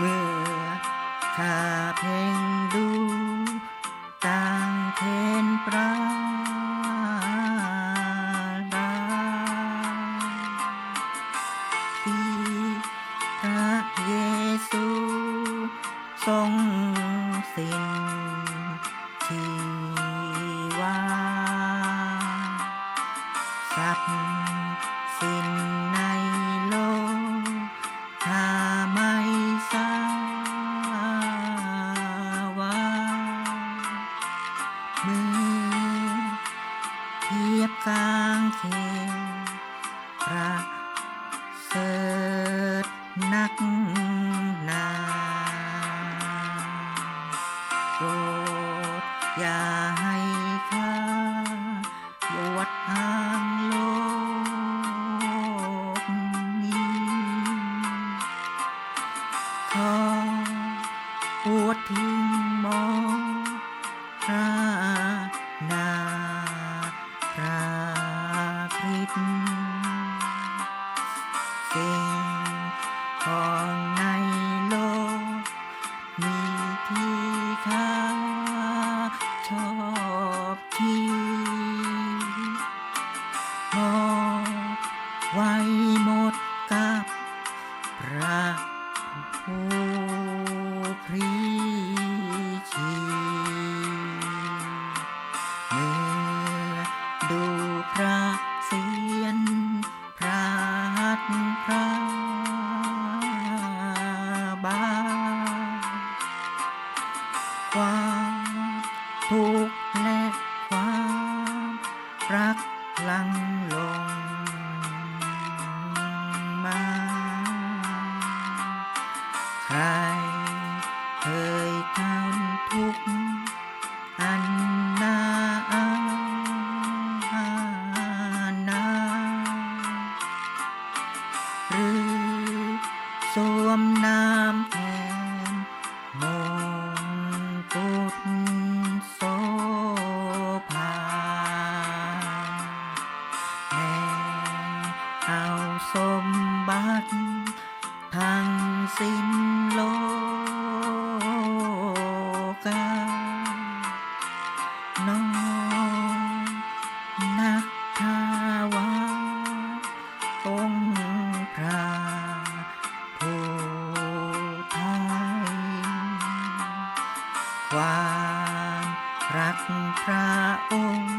เมื่อข้าเพ่งดูต่างเทนปราดาที่พระเยซูทรงสิ้นชีวาทรัพย์สิ้นใน ทียบกลางเขนพระเสริฐนักนาโปรดอย่าให้ข้าบวชห่างโลกนี้ขอบวชทิ้งมองพระ สิ่งของในโลก มีที่ข้าชอบที่มอบไว้หมดกับพระผู้ ความทุกข์และความรักลังลงมา ใครเคยทำทุกข์อันนานาหรือสวมน้ำแทนโม สิ้นโลกาน้องนักทาวาองค์พระผู้ไทยความรักพระองค์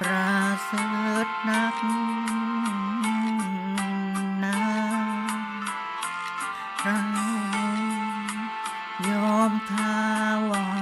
ประเสริฐนัก เรายอมทาวา